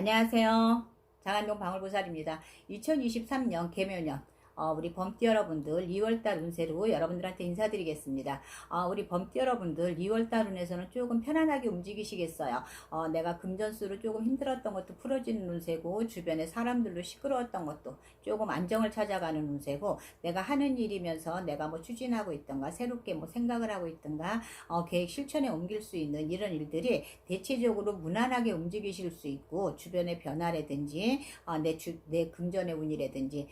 안녕하세요. 장안동 방울보살입니다. 2023년 개묘년 어, 우리 범띠 여러분들 2월달 운세로 여러분들한테 인사드리겠습니다. 어, 우리 범띠 여러분들 2월달 운에서는 조금 편안하게 움직이시겠어요. 어, 내가 금전수로 조금 힘들었던 것도 풀어지는 운세고 주변에 사람들로 시끄러웠던 것도 조금 안정을 찾아가는 운세고 내가 하는 일이면서 내가 뭐 추진하고 있던가 새롭게 뭐 생각을 하고 있던가 어, 계획 실천에 옮길 수 있는 이런 일들이 대체적으로 무난하게 움직이실 수 있고 주변의 변화라든지 어, 내, 주, 내 금전의 운이라든지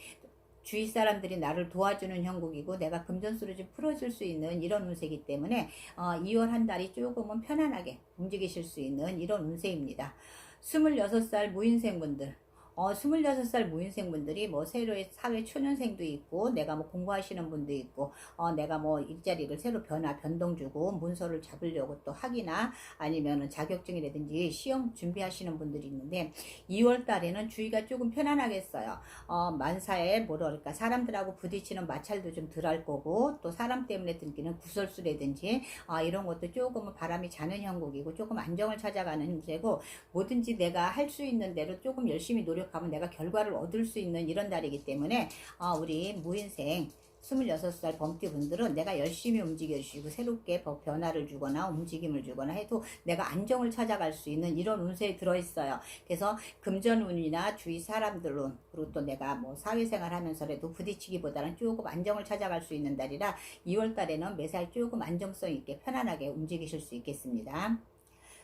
주위 사람들이 나를 도와주는 형국이고 내가 금전수를 좀 풀어줄 수 있는 이런 운세이기 때문에 어, 2월 한 달이 조금은 편안하게 움직이실 수 있는 이런 운세입니다. 26살 무인생분들 어, 26살 무인생분들이 뭐 새로의 사회 초년생도 있고, 내가 뭐 공부하시는 분도 있고, 어, 내가 뭐 일자리를 새로 변화, 변동 주고, 문서를 잡으려고 또 학이나 아니면은 자격증이라든지 시험 준비하시는 분들이 있는데, 2월 달에는 주의가 조금 편안하겠어요. 어, 만사에 그럴까, 사람들하고 부딪히는 마찰도 좀 덜할 거고, 또 사람 때문에 등기는 구설수라든지, 아, 이런 것도 조금은 바람이 자는 형국이고, 조금 안정을 찾아가는 운세고, 뭐든지 내가 할 수 있는 대로 조금 열심히 노력 하면 내가 결과를 얻을 수 있는 이런 달이기 때문에 어, 우리 무인생 26살 범띠 분들은 내가 열심히 움직여주시고 새롭게 법 변화를 주거나 움직임을 주거나 해도 내가 안정을 찾아갈 수 있는 이런 운세에 들어있어요. 그래서 금전운이나 주위 사람들로 그리고 또 내가 뭐 사회생활 하면서라도 부딪히기보다는 조금 안정을 찾아갈 수 있는 달이라 2월 달에는 매살 조금 안정성 있게 편안하게 움직이실 수 있겠습니다.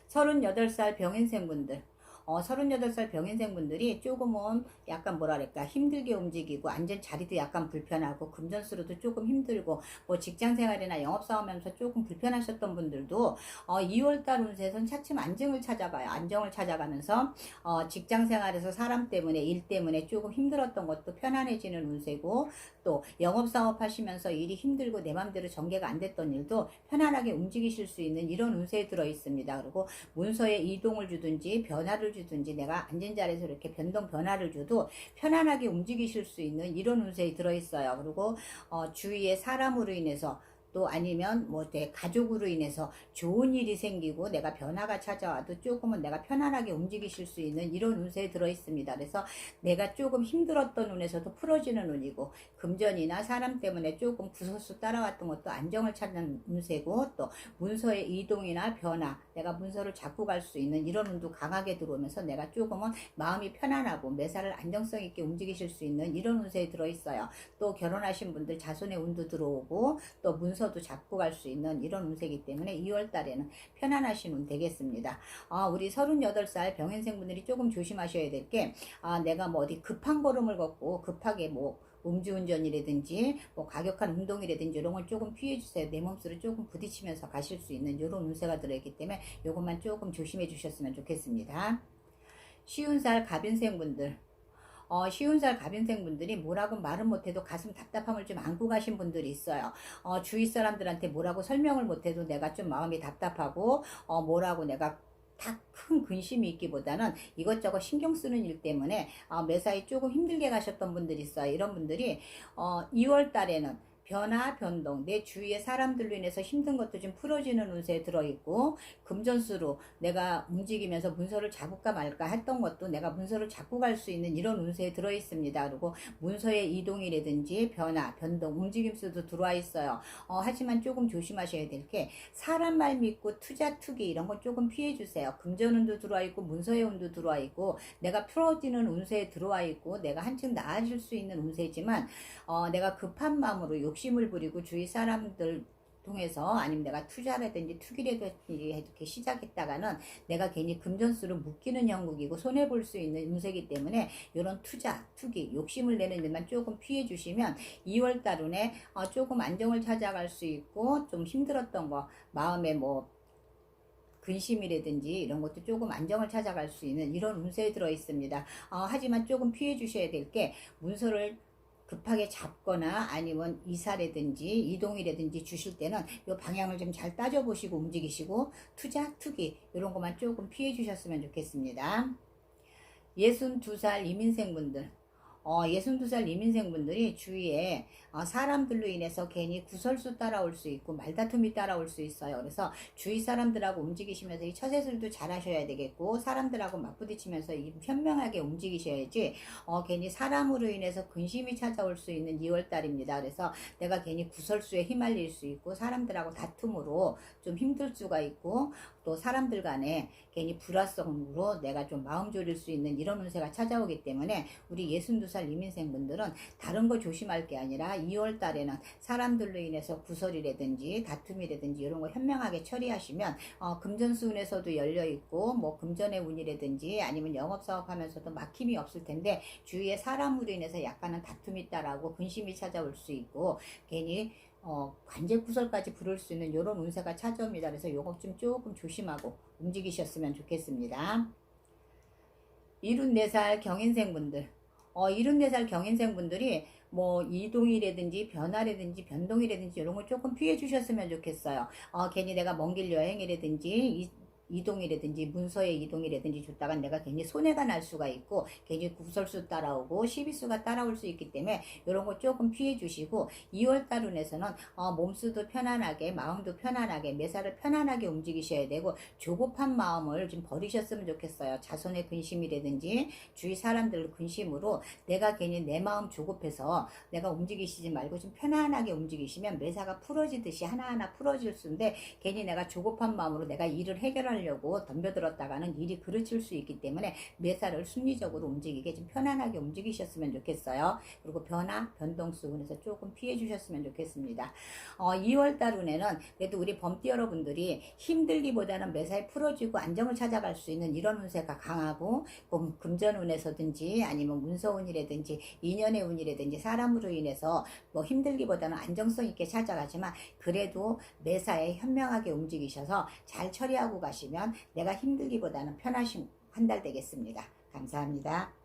38살 병인생분들 어, 38살 병인생분들이 조금은 약간 뭐랄까 힘들게 움직이고 앉은 자리도 약간 불편하고 금전수로도 조금 힘들고 뭐 직장생활이나 영업사업하면서 조금 불편하셨던 분들도 어, 2월달 운세에선 차츰 안정을 찾아가요. 안정을 찾아가면서 어, 직장생활에서 사람 때문에 일 때문에 조금 힘들었던 것도 편안해지는 운세고 또 영업사업 하시면서 일이 힘들고 내 맘대로 전개가 안 됐던 일도 편안하게 움직이실 수 있는 이런 운세에 들어 있습니다. 그리고 문서에 이동을 주든지 변화를 주든지 내가 앉은 자리에서 이렇게 변동 변화를 줘도 편안하게 움직이실 수 있는 이런 운세에 들어있어요. 그리고 어, 주위에 사람으로 인해서 또 아니면 뭐 내 가족으로 인해서 좋은 일이 생기고 내가 변화가 찾아와도 조금은 내가 편안하게 움직이실 수 있는 이런 운세에 들어 있습니다. 그래서 내가 조금 힘들었던 운에서도 풀어지는 운이고 금전이나 사람 때문에 조금 구설수 따라왔던 것도 안정을 찾는 운세고 또 문서의 이동이나 변화 내가 문서를 잡고 갈 수 있는 이런 운도 강하게 들어오면서 내가 조금은 마음이 편안하고 매사를 안정성 있게 움직이실 수 있는 이런 운세에 들어 있어요. 또 결혼하신 분들 자손의 운도 들어오고 또 문서 문서도 잡고 갈 수 있는 이런 운세이기 때문에 2월 달에는 편안하신 운 되겠습니다. 아, 우리 38살 병행생분들이 조금 조심하셔야 될 게, 아, 내가 뭐 어디 급한 걸음을 걷고 급하게 뭐 음주운전이라든지 뭐 가격한 운동이라든지 이런 걸 조금 피해 주세요. 내 몸수를 조금 부딪히면서 가실 수 있는 이런 운세가 들어있기 때문에 이것만 조금 조심해 주셨으면 좋겠습니다. 쉬운 살 가빈생분들 어, 쉬운 살 가빈생분들이 뭐라고 말은 못해도 가슴 답답함을 좀 안고 가신 분들이 있어요. 어, 주위 사람들한테 뭐라고 설명을 못해도 내가 좀 마음이 답답하고 어, 뭐라고 내가 다큰 근심이 있기보다는 이것저것 신경 쓰는 일 때문에 어, 매사에 조금 힘들게 가셨던 분들이 있어요. 이런 분들이 어, 2월 달에는 변화, 변동, 내 주위의 사람들로 인해서 힘든 것도 좀 풀어지는 운세에 들어있고, 금전수로 내가 움직이면서 문서를 잡을까 말까 했던 것도 내가 문서를 잡고 갈 수 있는 이런 운세에 들어있습니다. 그리고 문서의 이동이라든지 변화, 변동, 움직임수도 들어와 있어요. 어, 하지만 조금 조심하셔야 될 게, 사람 말 믿고 투자, 투기 이런 건 조금 피해주세요. 금전운도 들어와 있고, 문서의 운도 들어와 있고, 내가 풀어지는 운세에 들어와 있고, 내가 한층 나아질 수 있는 운세지만, 어, 내가 급한 마음으로 욕심을 부리고 주위 사람들 통해서 아니면 내가 투자라든지 투기라든지 이렇게 시작했다가는 내가 괜히 금전수를 묶이는 형국이고 손해볼 수 있는 운세기 때문에 이런 투자, 투기, 욕심을 내는 일만 조금 피해 주시면 2월 달운에 어, 조금 안정을 찾아갈 수 있고 좀 힘들었던 거 마음에 뭐 근심이라든지 이런 것도 조금 안정을 찾아갈 수 있는 이런 운세에 들어 있습니다. 어, 하지만 조금 피해 주셔야 될 게 문서를 급하게 잡거나 아니면 이사라든지 이동이라든지 주실 때는 이 방향을 좀 잘 따져보시고 움직이시고 투자, 투기 이런 것만 조금 피해 주셨으면 좋겠습니다. 62살 이민생분들 어, 62살 이민생 분들이 주위에 어, 사람들로 인해서 괜히 구설수 따라올 수 있고 말다툼이 따라올 수 있어요. 그래서 주위 사람들하고 움직이시면서 이 처세술도 잘 하셔야 되겠고 사람들하고 맞부딪히면서 이 현명하게 움직이셔야지 어, 괜히 사람으로 인해서 근심이 찾아올 수 있는 2월달입니다. 그래서 내가 괜히 구설수에 휘말릴 수 있고 사람들하고 다툼으로 좀 힘들 수가 있고 또 사람들 간에 괜히 불화성으로 내가 좀 마음 졸일 수 있는 이런 운세가 찾아오기 때문에 우리 62살 이민생 분들은 다른 거 조심할 게 아니라 2월 달에는 사람들로 인해서 구설이라든지 다툼이라든지 이런 거 현명하게 처리하시면 어, 금전수 운에서도 열려 있고 뭐 금전의 운이라든지 아니면 영업 사업 하면서도 막힘이 없을 텐데 주위에 사람으로 인해서 약간은 다툼이 있다라고 근심이 찾아올 수 있고 괜히 어, 관제 구설까지 부를 수 있는 이런 운세가 찾아옵니다. 그래서 요거 좀 조금 조심하고 움직이셨으면 좋겠습니다. 74살 경인생분들, 어, 74살 경인생 분들이 뭐 이동이라든지 변화라든지 변동이라든지 이런 거 조금 피해 주셨으면 좋겠어요. 어, 괜히 내가 먼 길 여행이라든지 이, 이동이라든지 문서의 이동이라든지 줬다가 내가 괜히 손해가 날 수가 있고 괜히 구설수 따라오고 시비수가 따라올 수 있기 때문에 이런 거 조금 피해 주시고 2월달 운에서는 어, 몸수도 편안하게 마음도 편안하게 매사를 편안하게 움직이셔야 되고 조급한 마음을 좀 버리셨으면 좋겠어요. 자손의 근심이라든지 주위 사람들 근심으로 내가 괜히 내 마음 조급해서 내가 움직이시지 말고 좀 편안하게 움직이시면 매사가 풀어지듯이 하나하나 풀어질 수인데 괜히 내가 조급한 마음으로 내가 일을 해결하려 고 덤벼들었다가는 일이 그르칠 수 있기 때문에 매사를 순리적으로 움직이게 좀 편안하게 움직이셨으면 좋겠어요. 그리고 변화, 변동수 운에서 조금 피해 주셨으면 좋겠습니다. 어, 2월달 운에는 그래도 우리 범띠 여러분들이 힘들기보다는 매사에 풀어지고 안정을 찾아갈 수 있는 이런 운세가 강하고 금- 금전 운에서든지 아니면 문서 운이라든지 인연의 운이라든지 사람으로 인해서 뭐 힘들기보다는 안정성 있게 찾아가지만 그래도 매사에 현명하게 움직이셔서 잘 처리하고 가 시면 내가 힘들기보다는 편하신 한 달 되겠습니다. 감사합니다.